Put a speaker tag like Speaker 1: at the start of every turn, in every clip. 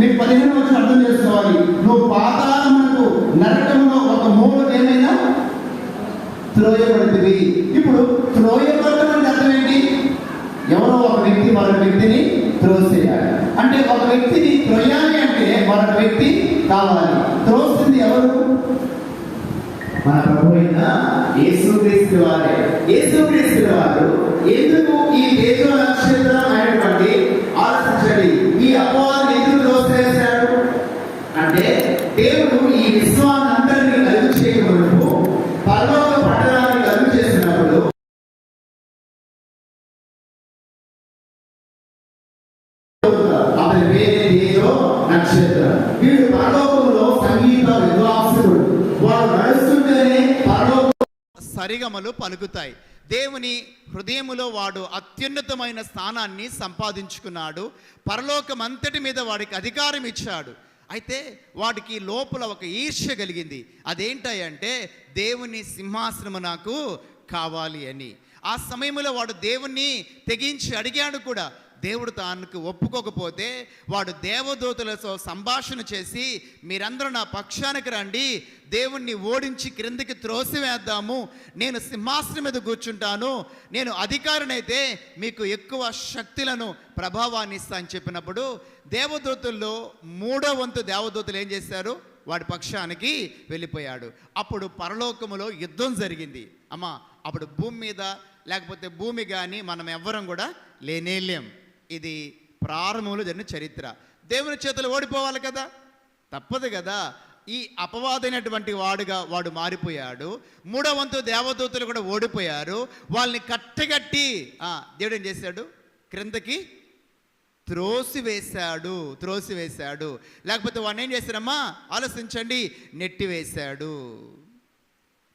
Speaker 1: మీకు పదిహేను వచ్చిన అర్థం చేసుకోవాలి. నువ్వు పాతాళమునకు నరకంలో ఒక మూడు ఏమైనా? త్రోయబడుతుంది. ఇప్పుడు త్రోయబడటం అంటే అర్థం ఏంటి? ఎవరో ఒక వ్యక్తి మరొక వ్యక్తిని త్రోసేయాలి అంటే ఒక వ్యక్తిని త్రోయాలి అంటే మరొక వ్యక్తి కావాలి. త్రోసింది ఎవరు? మన ప్రభు అయిన యేసుక్రీస్తు వారే. యేసుక్రీస్తు వారు ఎందుకు ఈ తేజో అంటే దేవుడు ఈ విశ్వాన్ని అందరినీ కలుగు చేయకముందు పరలోక పట్టణాన్ని కలుగు చేసినప్పుడు అతని పేరే తేజో నక్షత్రం. వీడు పరలోకంలో సంగీత విద్వాంసుడు. వాడు నడుస్తుంటేనే పరలోక
Speaker 2: సరిగమలు పలుకుతాయి. దేవుని హృదయములో వాడు అత్యున్నతమైన స్థానాన్ని సంపాదించుకున్నాడు. పరలోకం అంతటి మీద వాడికి అధికారం ఇచ్చాడు. అయితే వాడికి లోపల ఒక ఈర్ష్య కలిగింది. అదేంటంటే దేవుని సింహాసనము నాకు కావాలి అని. ఆ సమయంలో వాడు దేవుణ్ణి తెగించి అడిగాడు కూడా దేవుడు తానుకు ఒప్పుకోకపోతే వాడు దేవదూతలతో సంభాషణ చేసి మీరందరూ నా పక్షానికి రండి దేవుణ్ణి ఓడించి క్రిందికి త్రోసివేద్దాము. నేను సింహాసనం మీద కూర్చుంటాను. నేను అధికారినైతే మీకు ఎక్కువ శక్తులను ప్రభావాన్ని ఇస్తా అని చెప్పినప్పుడు దేవదూతుల్లో మూడో వంతు దేవదూతలు ఏం చేశారు? వాడి పక్షానికి వెళ్ళిపోయాడు. అప్పుడు పరలోకములో యుద్ధం జరిగింది. అమ్మా అప్పుడు భూమి మీద లేకపోతే భూమి కానీ మనం ఎవ్వరం కూడా లేనేలేం. ఇది ప్రారంభంలో జరిగిన చరిత్ర. దేవుని చేతులు ఓడిపోవాలి కదా? తప్పదు కదా. ఈ అపవాదైనటువంటి వాడుగా వాడు మారిపోయాడు. మూడో వంతు దేవదూతలు కూడా ఓడిపోయారు. వాళ్ళని కట్టగట్టి దేవుడు ఏం చేశాడు? క్రిందకి త్రోసివేశాడు త్రోసివేశాడు. లేకపోతే వాడిని ఏం చేశారమ్మా? ఆలోచించండి నెట్టివేశాడు.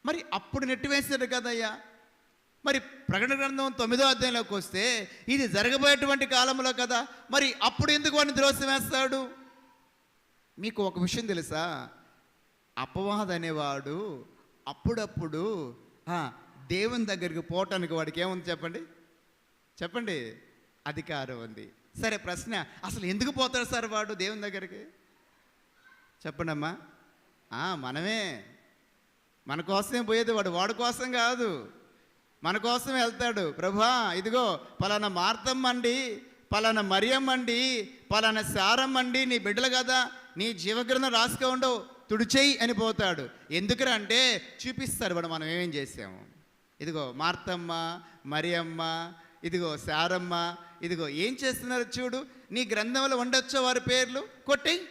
Speaker 2: మరి అప్పుడు నెట్టివేశాడు కదయ్యా? మరి ప్రకటన గ్రంథం తొమ్మిదో అధ్యాయంలోకి వస్తే ఇది జరగబోయేటువంటి కాలంలో కదా. మరి అప్పుడు ఎందుకు వాడిని త్రోసివేస్తాడు మీకు ఒక విషయం తెలుసా? అపవాద్ అనేవాడు అప్పుడప్పుడు దేవుని దగ్గరికి పోవటానికి వాడికి ఏముంది చెప్పండి? చెప్పండి. అధికారం ఉంది. సరే ప్రశ్న అసలు ఎందుకు పోతాడు సార్ వాడు దేవుని దగ్గరికి? చెప్పండి అమ్మా మనమే. మన కోసమే పోయేది వాడు వాడి కోసం కాదు. మన కోసం వెళ్తాడు. ప్రభా ఇదిగో పలానా మార్తమ్మ అండి పలానా మరియమ్మ అండి పలానా సారమ్మండి నీ బిడ్డలు కదా నీ జీవగ్రంథం రాసుకోండు తుడిచేయి అని పోతాడు. ఎందుకురా అంటే చూపిస్తాడు వాడు మనం ఏమేం చేసాము. ఇదిగో మార్తమ్మ మరియమ్మ ఇదిగో సారమ్మ ఇదిగో ఏం చేస్తున్నారు చూడు నీ గ్రంథంలో ఉండొచ్చో వారి పేర్లు కొట్టేయి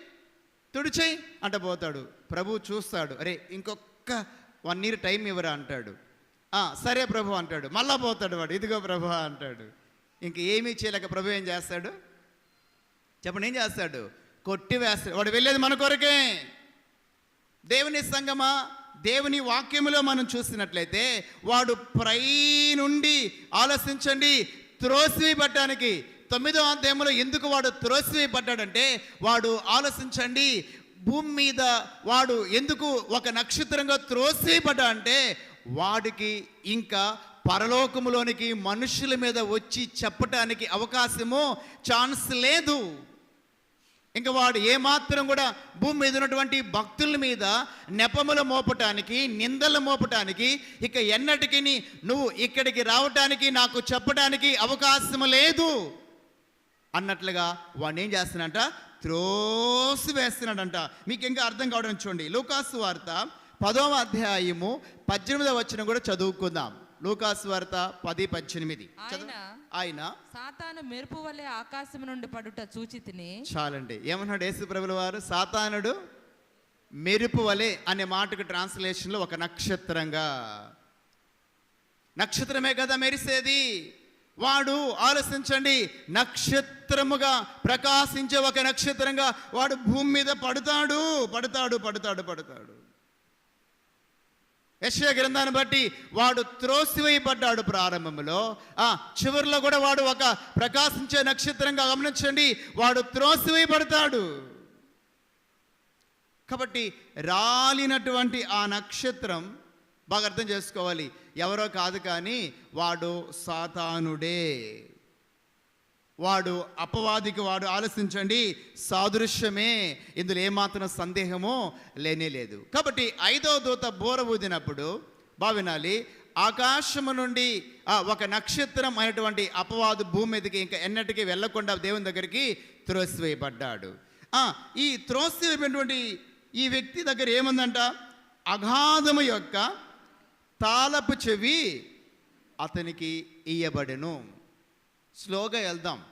Speaker 2: తుడిచేయి అంట పోతాడు. ప్రభు చూస్తాడు అరే ఇంకొక వన్ ఇయర్ టైం ఇవ్వరా అంటాడు. సరే ప్రభు అంటాడు. మళ్ళా పోతాడు వాడు. ఇదిగో ప్రభు అంటాడు. ఇంక ఏమీ చేయలేక ప్రభు ఏం చేస్తాడు? చెప్పండి ఏం చేస్తాడు? కొట్టి వేస్తాడు. వాడు వెళ్ళేది మన కొరకే. దేవుని సంగమా? దేవుని వాక్యములో మనం చూసినట్లయితే వాడు ప్రై నుండి ఆలోచించండి. త్రోసివేయబడ్డానికి తొమ్మిదో అధ్యాయంలో ఎందుకు వాడు త్రోసివేయబడ్డాడంటే వాడు ఆలోచించండి. భూమి మీద వాడు ఎందుకు ఒక నక్షత్రంగా త్రోసివేయబడ్డా అంటే వాడికి ఇంకా పరలోకములోనికి మనుషుల మీద వచ్చి చెప్పటానికి అవకాశము ఛాన్స్ లేదు. ఇంకా వాడు ఏమాత్రం కూడా భూమి మీద ఉన్నటువంటి భక్తుల మీద నెపములు మోపటానికి నిందలు మోపటానికి ఇక ఎన్నటికి నువ్వు ఇక్కడికి రావటానికి నాకు చెప్పడానికి అవకాశం లేదు. అన్నట్లుగా వాడిని ఏం చేస్తున్నాడంట? త్రోసి వేస్తున్నాడంట. మీకు ఇంకా అర్థం కావడం చూడండి. లూకాసు వార్త పదవ అధ్యాయము పద్దెనిమిదవ వచ్చిన కూడా చదువుకుందాం. లూకాసు వార్త పది పద్దెనిమిది.
Speaker 3: ఆయన సాతాను మెరుపు వలె ఆకాశం నుండి పడుట చూచి తిని
Speaker 2: చాలండి. ఏమన్నాడు యేసు ప్రభుల వారు? సాతానుడు మెరుపు వలె అనే మాటకు ట్రాన్స్లేషన్లో ఒక నక్షత్రంగా. నక్షత్రమే కదా మెరిసేది? వాడు ఆలోచించండి. నక్షత్రముగా ప్రకాశించే ఒక నక్షత్రంగా వాడు భూమి మీద పడతాడు. పడతాడు పడతాడు పడతాడు. యశయ గ్రంథాన్ని బట్టి వాడు త్రోసివేయబడ్డాడు ప్రారంభంలో ఆ చివరిలో కూడా వాడు ఒక ప్రకాశించే నక్షత్రంగా గమనించండి వాడు త్రోసివేయబడతాడు. కాబట్టి రాలినటువంటి ఆ నక్షత్రం బాగా అర్థం చేసుకోవాలి. ఎవరో కాదు కానీ వాడు సాతానుడే. వాడు అపవాదికి వాడు ఆలోచించండి సాదృశ్యమే. ఇందులో ఏమాత్రం సందేహమో లేనే లేదు. కాబట్టి ఐదో దూత బోర ఊదినప్పుడు భావినాలి ఆకాశము నుండి ఒక నక్షత్రం అయినటువంటి అపవాదు భూమి మీదకి ఇంకా ఎన్నటికీ వెళ్ళకుండా దేవుని దగ్గరికి త్రోసివేయబడ్డాడు. ఈ త్రోసివేయబడినటువంటి ఈ వ్యక్తి దగ్గర ఏముందంట? అగాధము యొక్క తాళపు చెవి అతనికి ఇయ్యబడెను. స్లోగా వెళ్దాం.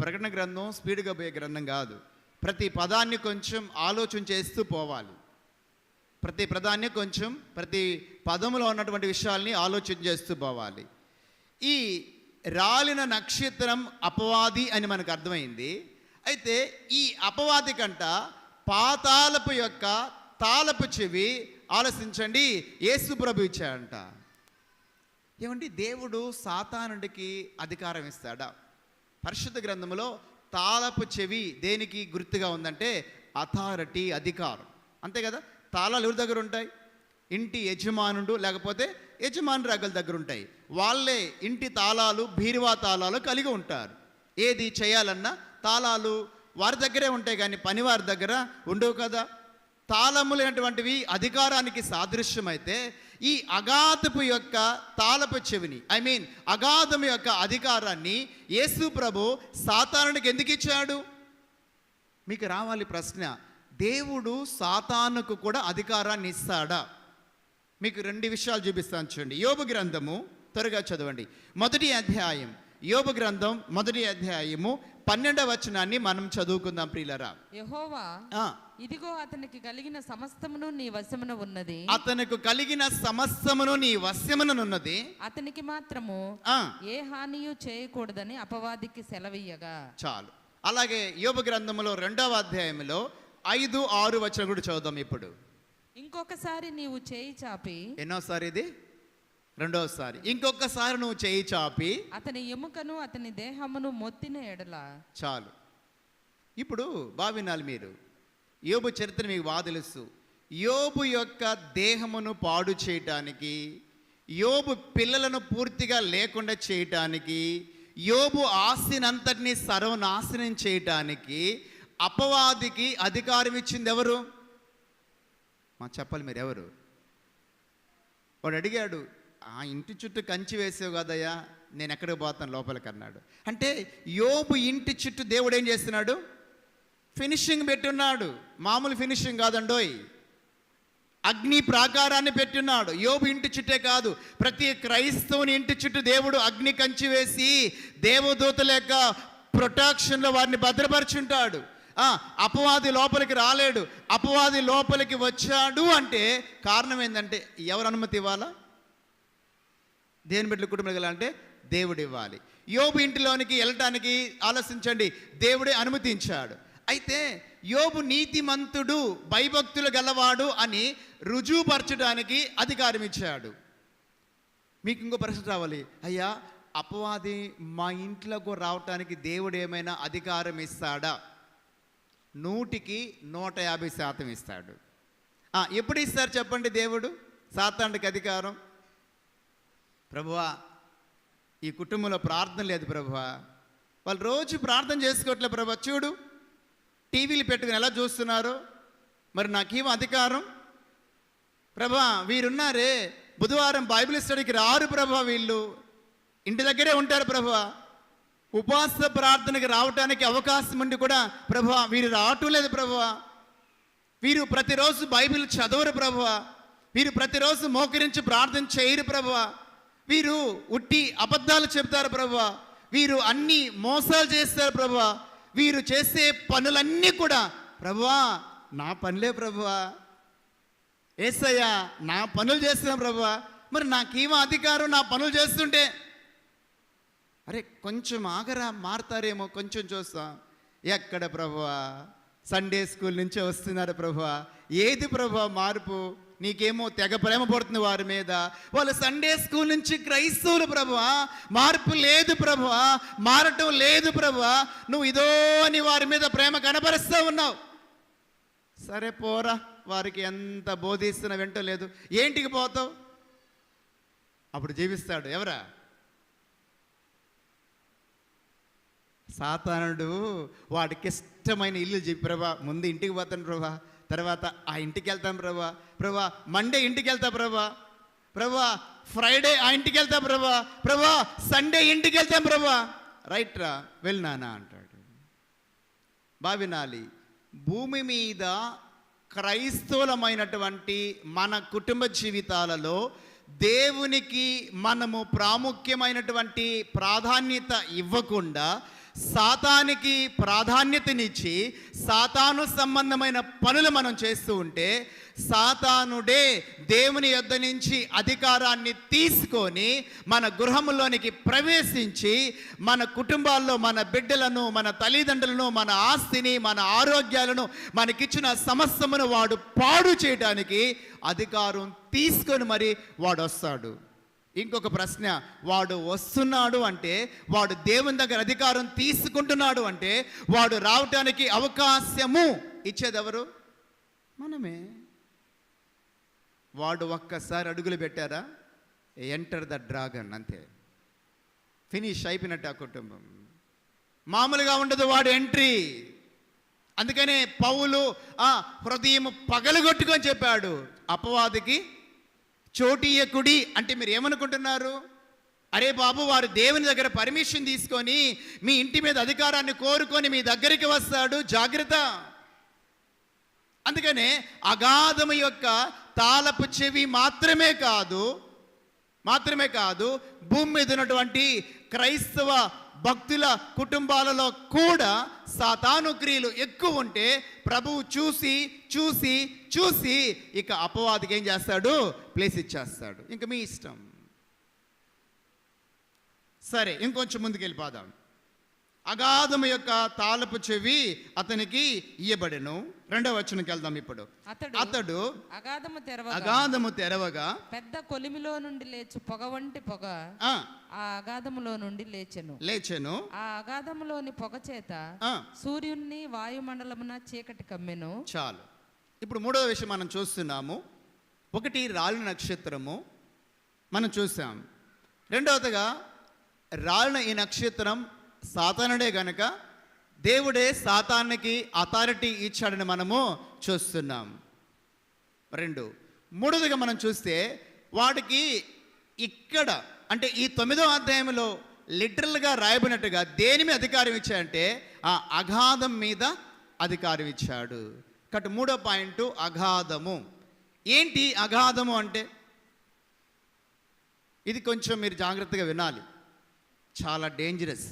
Speaker 2: ప్రకటన గ్రంథం స్పీడ్గా పోయే గ్రంథం కాదు. ప్రతి పదాన్ని కొంచెం ఆలోచన చేస్తూ పోవాలి. ప్రతి పదాన్ని కొంచెం ప్రతి పదములో ఉన్నటువంటి విషయాల్ని ఆలోచన చేస్తూ పోవాలి. ఈ రాలిన నక్షత్రం అపవాది అని మనకు అర్థమైంది. అయితే ఈ అపవాది కంట పాతాలపు యొక్క తాళపు చెవి ఆలోచించండి యేసు ప్రభు ఇచ్చాడంట. ఏమండి? దేవుడు సాతానుడికి అధికారం ఇస్తాడా? పరిశుద్ధ గ్రంథంలో తాళపు చెవి దేనికి గుర్తుగా ఉందంటే అథారిటీ అధికారం. అంతే కదా? తాళాలు ఎవరి దగ్గర ఉంటాయి? ఇంటి యజమానుడు లేకపోతే యజమాని దగ్గర ఉంటాయి. వాళ్ళే ఇంటి తాళాలు బీరువా తాళాలు కలిగి ఉంటారు. ఏది చేయాలన్నా తాళాలు వారి దగ్గరే ఉంటాయి కానీ పనివారి దగ్గర ఉండవు కదా? తాళములైనటువంటివి అధికారానికి సాదృశ్యమైతే ఈ అగాధపు యొక్క తాళపు చెవిని ఐ మీన్ అగాధము యొక్క అధికారాన్ని యేసు ప్రభు సాతానుడికి ఎందుకు ఇచ్చాడు? మీకు రావాలి ప్రశ్న. దేవుడు సాతానుకు కూడా అధికారాన్ని ఇస్తాడా? మీకు రెండు విషయాలు చూపిస్తాను చూడండి. యోబు గ్రంథము త్వరగా చదవండి. మొదటి అధ్యాయం యోబు గ్రంథం మొదటి అధ్యాయము పన్నెండవ వచనాన్ని మనం చదువుకుందాం ప్రియులరా.
Speaker 3: యహోవా ఇదిగో అతనికి కలిగిన సమస్తమును నీ వశమున ఉన్నది.
Speaker 2: అతనికి కలిగిన సమస్తమును నీ వశ్యముననున్నది
Speaker 3: అతనికి మాత్రము
Speaker 2: ఆ,
Speaker 3: ఏ హానియు చేయకూడదని అపవాదికి సెలవీయగా
Speaker 2: చాలు. అలాగే యోబు గ్రంథములో రెండవ అధ్యాయంలో ఐదు ఆరు వచనం కూడా చదువుదాం ఇప్పుడు.
Speaker 3: ఇంకొకసారి నీవు చేయి చాపి.
Speaker 2: ఎన్నోసారి ఇది? రెండోసారి. ఇంకొకసారి నువ్వు చేయి చాపి.
Speaker 3: అతని ఎముకను అతని దేహమును మొత్తిన ఎడల.
Speaker 2: చాలు. ఇప్పుడు భావినాలి మీరు. యోబు చరిత్ర మీకు బాగా తెలుసు. యోబు యొక్క దేహమును పాడు చేయటానికి యోబు పిల్లలను పూర్తిగా లేకుండా చేయటానికి యోబు ఆస్తినంతటినీ సర్వనాశనం చేయటానికి అపవాదికి అధికారం ఇచ్చింది ఎవరు? మా చెప్పాలి మీరు ఎవరు? వాడు అడిగాడు ఆ ఇంటి చుట్టూ కంచి వేసావు కదయ్యా నేను ఎక్కడికి పోతాను లోపలికి అన్నాడు. అంటే యోబు ఇంటి చుట్టూ దేవుడు ఏం చేస్తున్నాడు? ఫినిషింగ్ పెట్టున్నాడు. మామూలు ఫినిషింగ్ కాదండోయ్. అగ్ని ప్రాకారాన్ని పెట్టున్నాడు. యోబు ఇంటి చుట్టే కాదు. ప్రతి క్రైస్తవుని ఇంటి చుట్టూ దేవుడు అగ్ని కంచి వేసి దేవదూతల యొక్క ప్రొటెక్షన్లో వారిని భద్రపరుచుంటాడు. ఆ, అపవాది లోపలికి రాలేడు. అపవాది లోపలికి వచ్చాడు అంటే కారణం ఏంటంటే ఎవరు అనుమతి ఇవ్వాలా? దేని బిడ్డల కుటుంబం అంటే దేవుడు ఇవ్వాలి యోబు ఇంటిలోనికి వెళ్ళటానికి ఆలోచించండి దేవుడే అనుమతించాడు. అయితే యోబు నీతిమంతుడు భయభక్తులు గలవాడు అని రుజువుపరచడానికి అధికారం ఇచ్చాడు. మీకు ఇంకో ప్రశ్న రావాలి. అయ్యా అపవాది మా ఇంట్లోకి రావటానికి దేవుడు ఏమైనా అధికారం ఇస్తాడా? నూటికి నూట యాభై శాతం ఇస్తాడు. ఎప్పుడు ఇస్తారు చెప్పండి దేవుడు? సాతానికి అధికారం? ప్రభువా ఈ కుటుంబంలో ప్రార్థన లేదు ప్రభువా. వాళ్ళు రోజు ప్రార్థన చేసుకోవట్లే ప్రభా చూడు టీవీలు పెట్టుకుని ఎలా చూస్తున్నారు? మరి నాకేం అధికారం? ప్రభా వీరున్నారే. బుధవారం బైబిల్ స్టడీకి రారు ప్రభా వీళ్ళు. ఇంటి దగ్గరే ఉంటారు ప్రభా ఉపవాస ప్రార్థనకి రావటానికి అవకాశం ఉండి కూడా ప్రభా వీరు రావటం లేదు ప్రభా వీరు ప్రతిరోజు బైబిల్ చదవరు ప్రభా వీరు ప్రతిరోజు మోకరించి ప్రార్థన చేయరు ప్రభా వీరు ఉట్టి అబద్ధాలు చెప్తారు ప్రభా. వీరు అన్ని మోసాలు చేస్తారు ప్రభువా వీరు చేసే పనులన్నీ కూడా ప్రభువా నా పనులే ప్రభువా ఏసయ్యా నా పనులు చేస్తున్నా ప్రభువా మరి నాకేమో అధికారం? నా పనులు చేస్తుంటే. అరే కొంచెం ఆగరా మారతారేమో కొంచెం చూస్తాం. ఎక్కడ ప్రభువా సండే స్కూల్ నుంచే వస్తున్నారు ప్రభువా ఏది ప్రభువా మార్పు? నీకేమో తెగ ప్రేమ పడుతుంది వారి మీద. వాళ్ళు సండే స్కూల్ నుంచి క్రైస్తవులు ప్రభువా. మార్పు లేదు ప్రభువా. మారటం లేదు ప్రభువా. నువ్వు ఇదో అని వారి మీద ప్రేమ కనపరుస్తూ ఉన్నావు. సరే పోరా. వారికి ఎంత బోధిస్తున్నా వింటలేదు ఏంటికి పోతావు? అప్పుడు జీవిస్తాడు. ఎవరా? సాతానుడు. వాడికి ఇష్టమైన ఇల్లు చెప్పి ప్రభా ముందు ఇంటికి పోతాను ప్రభా. తర్వాత ఆ ఇంటికి వెళ్తాం ప్రభా. ప్రభా మండే ఇంటికి వెళ్తా ప్రభా. ప్రభా ఫ్రైడే ఆ ఇంటికి వెళ్తా ప్రభా. ప్రభా సండే ఇంటికి వెళ్తాం ప్రభా. రైట్ రా వెళ్ళినానా అంటాడు. బావినాలి భూమి మీద క్రైస్తవులమైనటువంటి మన కుటుంబ జీవితాలలో దేవునికి మనము ప్రాముఖ్యమైనటువంటి ప్రాధాన్యత ఇవ్వకుండా సాతానికి ప్రాధాన్యతనిచ్చి సాతాను సంబంధమైన పనులు మనం చేస్తూ ఉంటే సాతానుడే దేవుని యొద్ద నుంచి అధికారాన్ని తీసుకొని మన గృహంలోనికి ప్రవేశించి మన కుటుంబాల్లో మన బిడ్డలను మన తల్లిదండ్రులను మన ఆస్తిని మన ఆరోగ్యాలను మనకిచ్చిన సమస్తమును వాడు పాడు చేయడానికి అధికారం తీసుకొని మరి వాడు వస్తాడు ఇంకొక ప్రశ్న వాడు వస్తున్నాడు అంటే వాడు దేవుని దగ్గర అధికారం తీసుకుంటున్నాడు అంటే వాడు రావటానికి అవకాశము ఇచ్చేదెవరు మనమే. వాడు ఒక్కసారి అడుగులు పెట్టారా? ఎంటర్ ద డ్రాగన్ అంతే. ఫినిష్ అయిపోయినట్టు ఆ కుటుంబం. మామూలుగా ఉండదు వాడు ఎంట్రీ అందుకనే పౌలు ఆ హృదయం పగలగొట్టుకొని చెప్పాడు అపవాదికి చోటీయకుడి అంటే మీరు ఏమనుకుంటున్నారు? అరే బాబు వారు దేవుని దగ్గర పర్మిషన్ తీసుకొని మీ ఇంటి మీద అధికారాన్ని కోరుకొని మీ దగ్గరికి వస్తాడు జాగ్రత్త. అందుకనే అగాధము యొక్క తాళపు చెవి మాత్రమే కాదు మాత్రమే కాదు భూమి మీద ఉన్నటువంటి క్రైస్తవ భక్తుల కుటుంబాలలో కూడా సాతానుక్రియలు ఎక్కువ ఉంటే ప్రభువు చూసి చూసి చూసి ఇక అపవాదికి ఏం చేస్తాడు? ప్లేస్ ఇచ్చేస్తాడు. ఇంక మీ ఇష్టం. సరే ఇంకొంచెం ముందుకు వెళ్ళిపోదాం అగాధము యొక్క తాళపు చెవి అతనికి ఇయ్యబడెను. రెండవ వచనంకి వెళ్దాం ఇప్పుడు.
Speaker 3: అతడు
Speaker 2: అతడు
Speaker 3: అగాధము తెరవగా
Speaker 2: అగాధము తెరవగా
Speaker 3: పెద్ద కొలిమిలో నుండి లేచు పొగ వంటి పొగ
Speaker 2: ఆ,
Speaker 3: అగాధములో నుండి లేచెను.
Speaker 2: లేచెను.
Speaker 3: ఆ అగాధములోని పొగ చేత
Speaker 2: ఆ,
Speaker 3: సూర్యుణ్ణి వాయుమండలమున చీకటి కమ్మెను.
Speaker 2: చాలు. ఇప్పుడు మూడవ విషయం మనం చూస్తున్నాము. ఒకటి రాళ్ళ నక్షత్రము. మనం చూసాం. రెండవదిగా రాళ్ళ ఈ నక్షత్రం సాతానుడే గనక దేవుడే సాతానికి అథారిటీ ఇచ్చాడని మనము చూస్తున్నాం. రెండు మూడవదిగా మనం చూస్తే వాడికి ఇక్కడ అంటే ఈ తొమ్మిదో అధ్యాయంలో లిటరల్గా రాయబడినట్టుగా దేని మీద అధికారం ఇచ్చాడంటే ఆ అగాధం మీద అధికారం ఇచ్చాడు. కట్ మూడో పాయింట్ అగాధము. ఏంటి అగాధము అంటే? ఇది కొంచెం మీరు జాగ్రత్తగా వినాలి. చాలా డేంజరస్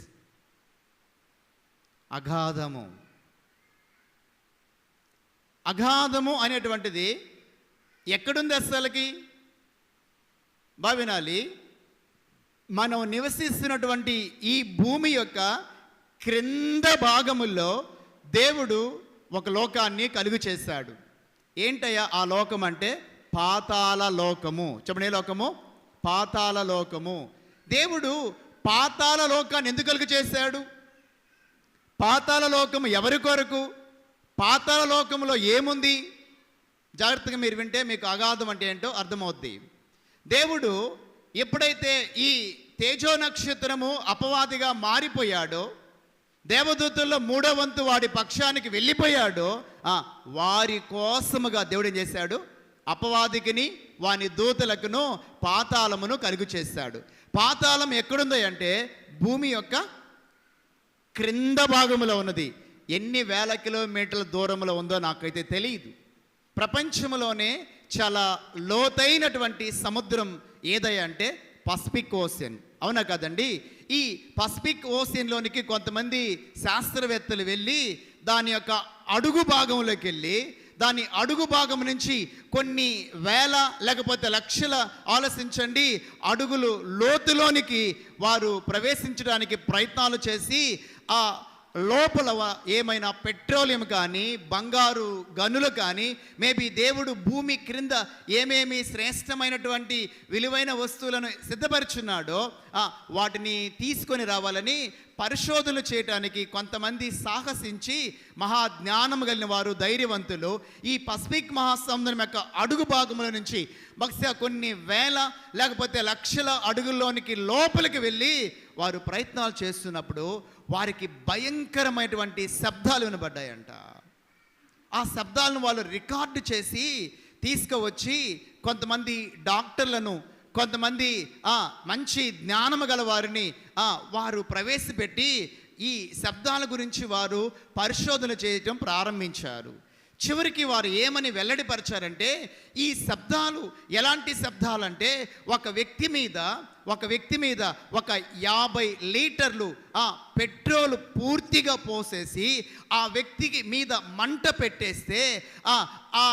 Speaker 2: అగాధము అగాధము అనేటువంటిది ఎక్కడుంది అస్సలకి? భావినాలి మనం నివసిస్తున్నటువంటి ఈ భూమి యొక్క క్రింద భాగముల్లో దేవుడు ఒక లోకాన్ని కలుగు చేశాడు. ఏంటయ్యా ఆ లోకం అంటే? పాతాల లోకము. చెప్పండి ఏ లోకము? పాతాల లోకము. దేవుడు పాతాల లోకాన్ని ఎందుకు కలుగు చేశాడు? పాతాల లోకము ఎవరి కొరకు? పాతాల లోకములో ఏముంది? జాగ్రత్తగా మీరు వింటే మీకు అగాధం అంటే ఏంటో అర్థమవుద్ది. దేవుడు ఎప్పుడైతే ఈ తేజో నక్షత్రము అపవాదిగా మారిపోయాడో దేవదూతుల్లో మూడో వంతు వాడి పక్షానికి వెళ్ళిపోయాడో వారి కోసముగా దేవుడు ఏం చేశాడు? అపవాదికిని వాని దూతలకును పాతాళమును కలుగు చేశాడు. పాతాళం ఎక్కడుందో అంటే భూమి యొక్క క్రింద భాగంలో ఉన్నది. ఎన్ని వేల కిలోమీటర్ల దూరంలో ఉందో నాకైతే తెలియదు ప్రపంచంలోనే చాలా లోతైనటువంటి సముద్రం ఏదయ్యా అంటే పసిఫిక్ ఓషన్ అవునా కదండి? ఈ పసిఫిక్ ఓషన్లోనికి కొంతమంది శాస్త్రవేత్తలు వెళ్ళి దాని యొక్క అడుగు భాగంలోకి వెళ్ళి దాని అడుగు భాగం నుంచి కొన్ని వేల లేకపోతే లక్షల ఆలోచించండి అడుగులు లోతులోనికి వారు ప్రవేశించడానికి ప్రయత్నాలు చేసి ఆ లోపల ఏమైనా పెట్రోలియం కానీ బంగారు గనులు కానీ మేబీ దేవుడు భూమి క్రింద ఏమేమి శ్రేష్టమైనటువంటి విలువైన వస్తువులను సిద్ధపరుచున్నాడో వాటిని తీసుకొని రావాలని పరిశోధనలు చేయటానికి కొంతమంది సాహసించి మహాజ్ఞానం కలిగిన వారు ధైర్యవంతులు. ఈ పసిఫిక్ మహాసముద్రం యొక్క అడుగు భాగముల నుంచి బహుశా కొన్ని వేల లేకపోతే లక్షల అడుగుల్లోనికి లోపలికి వెళ్ళి వారు ప్రయత్నాలు చేస్తున్నప్పుడు వారికి భయంకరమైనటువంటి శబ్దాలు వినబడ్డాయంట. ఆ శబ్దాలను వాళ్ళు రికార్డు చేసి తీసుకువచ్చి కొంతమంది డాక్టర్లను కొంతమంది ఆ, మంచి జ్ఞానము గల వారిని ఆ, వారు ప్రవేశపెట్టి ఈ శబ్దాల గురించి వారు పరిశోధన చేయటం ప్రారంభించారు. చివరికి వారు ఏమని వెల్లడిపరిచారంటే ఈ శబ్దాలు ఎలాంటి శబ్దాలంటే ఒక వ్యక్తి మీద ఒక వ్యక్తి మీద ఒక యాభై లీటర్లు ఆ పెట్రోల్ పూర్తిగా పోసేసి ఆ వ్యక్తికి మీద మంట పెట్టేస్తే ఆ ఆ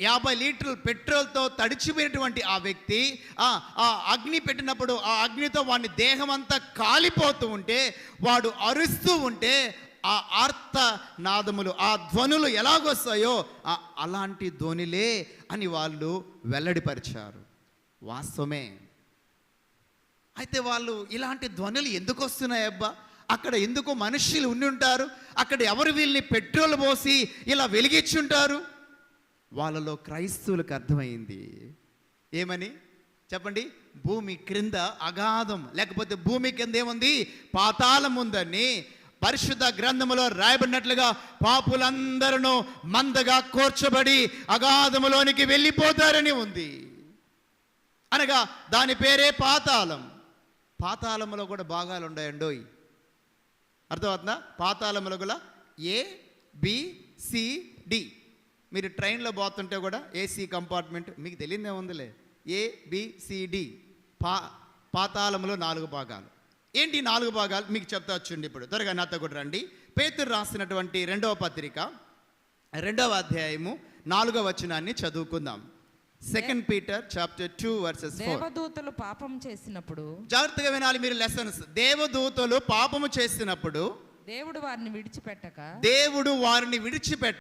Speaker 2: యాభై లీటర్లు పెట్రోల్తో తడిచిపోయినటువంటి ఆ వ్యక్తి ఆ అగ్ని పెట్టినప్పుడు ఆ అగ్నితో వాడి దేహం అంతా కాలిపోతూ ఉంటే వాడు అరుస్తూ ఉంటే ఆ ఆర్త నాదములు ఆ ధ్వనులు ఎలాగొస్తాయో ఆ అలాంటి ధ్వనిలే అని వాళ్ళు వెల్లడిపరిచారు. వాస్తవమే. అయితే వాళ్ళు ఇలాంటి ధ్వనులు ఎందుకు వస్తున్నాయి అబ్బా? అక్కడ ఎందుకు మనుషులు ఉండి ఉంటారు? అక్కడ ఎవరు వీళ్ళని పెట్రోల్ పోసి ఇలా వెలిగించుంటారు? వాళ్ళలో క్రైస్తవులకు అర్థమైంది. ఏమని? చెప్పండి. భూమి క్రింద అగాధం లేకపోతే భూమి కింద ఏముంది? పాతాళం ఉందని పరిశుద్ధ గ్రంథములో రాయబడినట్లుగా పాపులందరూ మందగా కోర్చబడి అగాధములోనికి వెళ్ళిపోతారని ఉంది. అనగా దాని పేరే పాతాళం. పాతాళములో కూడా భాగాలు ఉన్నాయండోయ్. అర్థమవుతుందా? పాతాళములో కూడా ఏ బి సి డి. మీరు ట్రైన్లో పోతుంటే కూడా ఏసీ కంపార్ట్మెంట్ మీకు తెలియదే ఉందిలే. ఏ బి సి డి పా పాతాళములో నాలుగు భాగాలు. ఏంటి నాలుగు భాగాలు? మీకు చెప్తా వచ్చండి ఇప్పుడు. త్వరగా నాతో కూడా రండి. పేతురు రాసినటువంటి రెండవ పత్రిక రెండవ అధ్యాయము నాలుగవ వచనాన్ని చదువుకుందాం. Second Peter chapter two verses
Speaker 3: దేవదూతలు పాపం చేసినప్పుడు
Speaker 2: జాగ్రత్తగా వినాలి మీరు లెసన్స్ దేవదూతలు పాపము చేసినప్పుడు
Speaker 3: దేవుడు వారిని విడిచిపెట్టక
Speaker 2: దేవుడు వారిని విడిచిపెట్ట